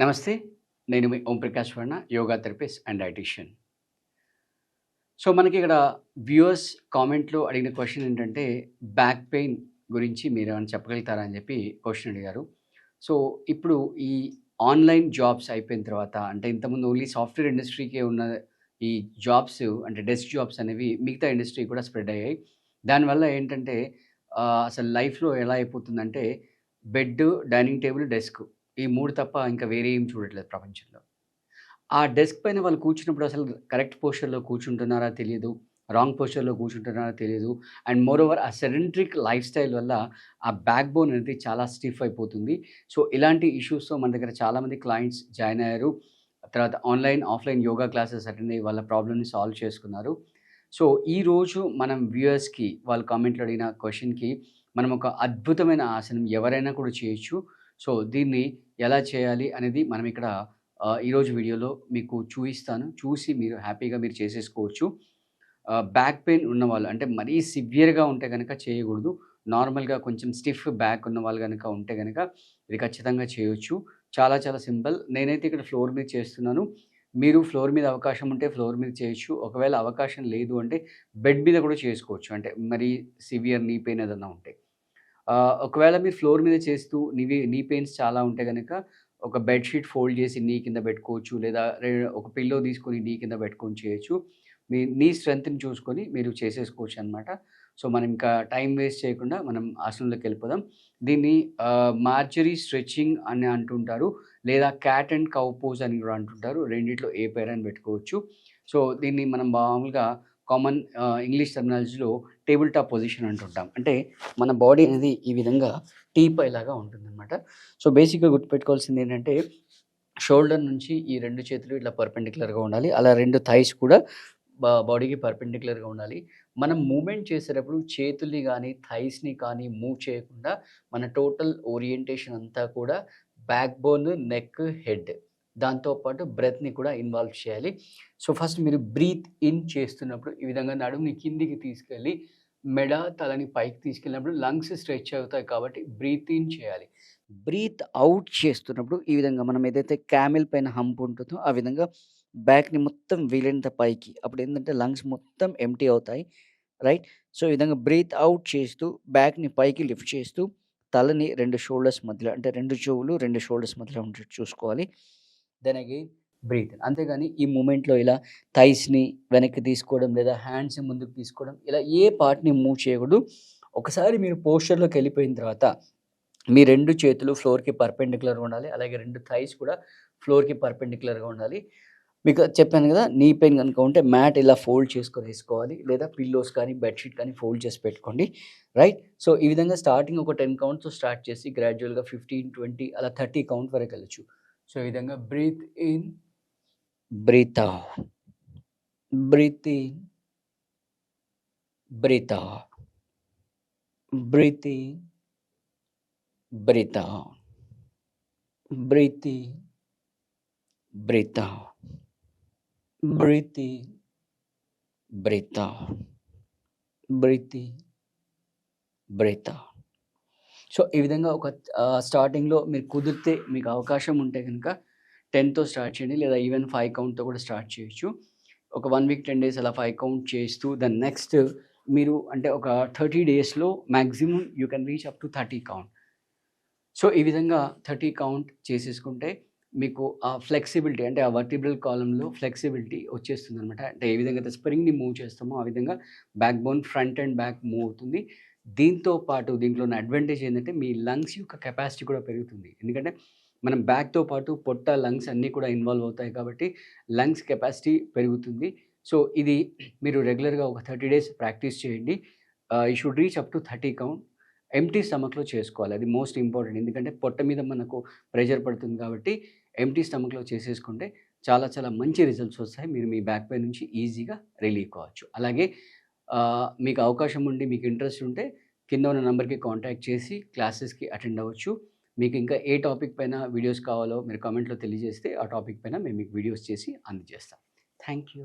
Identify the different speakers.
Speaker 1: నమస్తే నేను మీ Omprakash Varna yoga therapist and dietician. So మనకి ఇక్కడ వ్యూవర్స్ కామెంట్లో అడిగిన క్వశ్చన్ ఏంటంటే బ్యాక్ పెయిన్ గురించి మీరు ఏమైనా చెప్పగలుగుతారా అని చెప్పి క్వశ్చన్ అడిగారు. సో ఇప్పుడు ఈ ఆన్లైన్ జాబ్స్ అయిపోయిన తర్వాత అంటే ఇంతకుముందు ఓన్లీ సాఫ్ట్వేర్ ఇండస్ట్రీకే ఉన్న ఈ జాబ్స్ అంటే డెస్క్ జాబ్స్ అనేవి మిగతా ఇండస్ట్రీ కూడా స్ప్రెడ్ అయ్యాయి. దానివల్ల ఏంటంటే అసలు లైఫ్లో ఎలా అయిపోతుందంటే బెడ్ డైనింగ్ టేబుల్ డెస్క్ ఈ మూడు తప్ప ఇంకా వేరే ఏం చూడట్లేదు ప్రపంచంలో. ఆ డెస్క్ పైన వాళ్ళు కూర్చున్నప్పుడు అసలు కరెక్ట్ పోస్చర్లో కూర్చుంటున్నారా తెలియదు రాంగ్ పోస్చర్లో కూర్చుంటున్నారా తెలియదు. అండ్ మోర్ ఓవర్ ఆ సెడెంట్రిక్ లైఫ్ స్టైల్ వల్ల ఆ బ్యాక్ బోన్ అనేది చాలా స్టిఫ్ అయిపోతుంది. సో ఇలాంటి ఇష్యూస్తో మన దగ్గర చాలామంది క్లయింట్స్ జాయిన్ అయ్యారు. తర్వాత online offline yoga classes attend అయ్యి వాళ్ళ ప్రాబ్లమ్ని సాల్వ్ చేసుకున్నారు. సో ఈరోజు మనం వ్యూయర్స్కి వాళ్ళు కామెంట్లో అడిగిన క్వశ్చన్కి మనం ఒక అద్భుతమైన ఆసనం ఎవరైనా కూడా చేయొచ్చు. సో దీన్ని ఎలా చేయాలి అనేది మనం ఇక్కడ ఈరోజు వీడియోలో మీకు చూపిస్తాను. చూసి మీరు హ్యాపీగా మీరు చేసేసుకోవచ్చు. బ్యాక్ పెయిన్ ఉన్నవాళ్ళు అంటే మరీ సివియర్గా ఉంటే కనుక చేయకూడదు. నార్మల్గా కొంచెం స్టిఫ్ బ్యాక్ ఉన్న వాళ్ళు కనుక ఉంటే కనుక ఇది ఖచ్చితంగా చేయొచ్చు. చాలా చాలా సింపుల్. నేనైతే ఇక్కడ ఫ్లోర్ మీద చేస్తున్నాను. మీరు ఫ్లోర్ మీద అవకాశం ఉంటే ఫ్లోర్ మీద చేయొచ్చు. ఒకవేళ అవకాశం లేదు అంటే బెడ్ మీద కూడా చేసుకోవచ్చు. అంటే మరీ సివియర్ నీ పెయిన్ ఏదన్నా ఉంటే. ఒకవేళ మీరు ఫ్లోర్ మీద చేస్తూ నీవి నీ పెయిన్స్ చాలా ఉంటే కనుక ఒక బెడ్షీట్ ఫోల్డ్ చేసి నీ కింద పెట్టుకోవచ్చు లేదా ఒక పిల్లో తీసుకొని నీ కింద పెట్టుకొని చేయొచ్చు. మీ నీ స్ట్రెంత్ని చూసుకొని మీరు చేసేసుకోవచ్చు అనమాట సో మనం ఇంకా టైం వేస్ట్ చేయకుండా మనం ఆసనంలోకి వెళ్ళిపోదాం. దీన్ని మార్చరీ స్ట్రెచ్చింగ్ అని అంటుంటారు లేదా క్యాట్ అండ్ కౌ పోజ్ అని కూడా అంటుంటారు. రెండిట్లో ఏ పేర్ అని పెట్టుకోవచ్చు. సో దీన్ని మనం మామూలుగా కామన్ ఇంగ్లీష్ టెర్మినాలజీలో టేబుల్ టాప్ పొజిషన్ అంటుంటాం. అంటే మన బాడీ అనేది ఈ విధంగా టీ పై లాగా ఉంటుందన్నమాట. సో బేసిక్గా గుర్తుపెట్టుకోవాల్సింది ఏంటంటే షోల్డర్ నుంచి ఈ రెండు చేతులు ఇట్లా పర్పెండిక్యులర్గా ఉండాలి. అలా రెండు థైస్ కూడా బాడీకి పర్పెండిక్యులర్గా ఉండాలి. మనం మూమెంట్ చేసేటప్పుడు చేతుల్ని కానీ థైస్ని కానీ మూవ్ చేయకుండా మన టోటల్ ఓరియంటేషన్ అంతా కూడా బ్యాక్ బోన్ నెక్ హెడ్. దాంతోపాటు బ్రెత్ని కూడా ఇన్వాల్వ్ చేయాలి. సో ఫస్ట్ మీరు బ్రీత్ ఇన్ చేస్తున్నప్పుడు ఈ విధంగా నడుముని కిందికి తీసుకెళ్ళి మెడ తలని పైకి తీసుకెళ్ళినప్పుడు లంగ్స్ స్ట్రెచ్ అవుతాయి కాబట్టి బ్రీత్ ఇన్ చేయాలి. బ్రీత్ అవుట్ చేస్తున్నప్పుడు ఈ విధంగా మనం ఏదైతే క్యామెల్ పైన హంప్ ఉంటుందో ఆ విధంగా బ్యాక్ని మొత్తం వీలైనంత పైకి అప్పుడు ఏంటంటే లంగ్స్ మొత్తం ఎంటీ అవుతాయి రైట్? సో ఈ విధంగా బ్రీత్ అవుట్ చేస్తూ బ్యాక్ని పైకి లిఫ్ట్ చేస్తూ తలని రెండు షోల్డర్స్ మధ్యలో అంటే రెండు చెవులు రెండు షోల్డర్స్ మధ్యలో ఉండేట్టు చూసుకోవాలి. దెన్ అగైన్ బ్రీత్ అంతేగాని ఈ మూమెంట్లో ఇలా థైస్ని వెనక్కి తీసుకోవడం లేదా హ్యాండ్స్ ముందుకు తీసుకోవడం ఇలా ఏ పార్ట్ని మూవ్ చేయకూడదు. ఒకసారి మీరు పోస్చర్లోకి వెళ్ళిపోయిన తర్వాత మీ రెండు చేతులు ఫ్లోర్కి పర్పెండిక్యులర్గా ఉండాలి. అలాగే రెండు థైస్ కూడా ఫ్లోర్కి పర్పెండిక్యులర్గా ఉండాలి. మీకు చెప్పాను కదా నీ పెయిన్ కనుక ఉంటే మ్యాట్ ఇలా ఫోల్డ్ చేసుకొని వేసుకోవాలి. లేదా పిల్లోస్ కానీ బెడ్షీట్ కానీ ఫోల్డ్ చేసి పెట్టుకోండి. రైట్? సో ఈ విధంగా స్టార్టింగ్ ఒక టెన్ కౌంట్తో స్టార్ట్ చేసి గ్రాడ్యువల్గా ఫిఫ్టీన్ ట్వంటీ అలా థర్టీ కౌంట్ వరకు వెళ్ళచ్చు. సో ఈ విధంగా breathe in breathe out breathe in breathe out breathe in breathe out breathe in breathe out breathe in breathe out breathe in breathe out so ఈ విధంగా ఒక స్టార్టింగ్లో మీరు కుదిరితే మీకు అవకాశం ఉంటే కనుక టెన్తో స్టార్ట్ చేయండి లేదా ఈవెన్ ఫైవ్ కౌంట్తో కూడా స్టార్ట్ చేయొచ్చు. ఒక వన్ వీక్ టెన్ డేస్ అలా ఫైవ్ కౌంట్ చేస్తూ దెన్ నెక్స్ట్ మీరు అంటే ఒక థర్టీ డేస్లో maximum you can reach up to thirty count. So ఈ విధంగా థర్టీ కౌంట్ చేసేసుకుంటే మీకు ఆ ఫ్లెక్సిబిలిటీ అంటే ఆ వర్టిబ్రల్ కాలంలో ఫ్లెక్సిబిలిటీ వచ్చేస్తుంది అనమాట అంటే ఏ విధంగా అయితే స్ప్రింగ్ని మూవ్ చేస్తామో ఆ విధంగా backbone front and back move అవుతుంది. దీంతో పాటు దీంట్లో ఉన్న అడ్వాంటేజ్ ఏంటంటే మీ లంగ్స్ యొక్క కెపాసిటీ కూడా పెరుగుతుంది. ఎందుకంటే మనం బ్యాక్తో పాటు పొట్ట లంగ్స్ అన్నీ కూడా ఇన్వాల్వ్ అవుతాయి కాబట్టి లంగ్స్ కెపాసిటీ పెరుగుతుంది. సో ఇది మీరు రెగ్యులర్గా ఒక థర్టీ డేస్ ప్రాక్టీస్ చేయండి. ఈ should reach up to thirty count empty స్టమక్లో చేసుకోవాలి. అది మోస్ట్ ఇంపార్టెంట్ ఎందుకంటే పొట్ట మీద మనకు ప్రెషర్ పడుతుంది కాబట్టి ఎంటీ స్టమక్లో చేసేసుకుంటే చాలా చాలా మంచి రిజల్ట్స్ వస్తాయి. మీరు మీ బ్యాక్ పెయిన్ నుంచి ఈజీగా రిలీవ్ కావచ్చు. అలాగే మీకు అవకాశం ఉండి మీకు ఇంట్రెస్ట్ ఉంటే కింద ఉన్న నెంబర్కి కాంటాక్ట్ చేసి క్లాసెస్కి అటెండ్ అవ్వచ్చు. మీకు ఇంకా ఏ టాపిక్ పైన వీడియోస్ కావాలో మీరు కామెంట్లో తెలియజేస్తే ఆ టాపిక్ పైన మేము మీకు వీడియోస్ చేసి అందజేస్తాం. Thank you.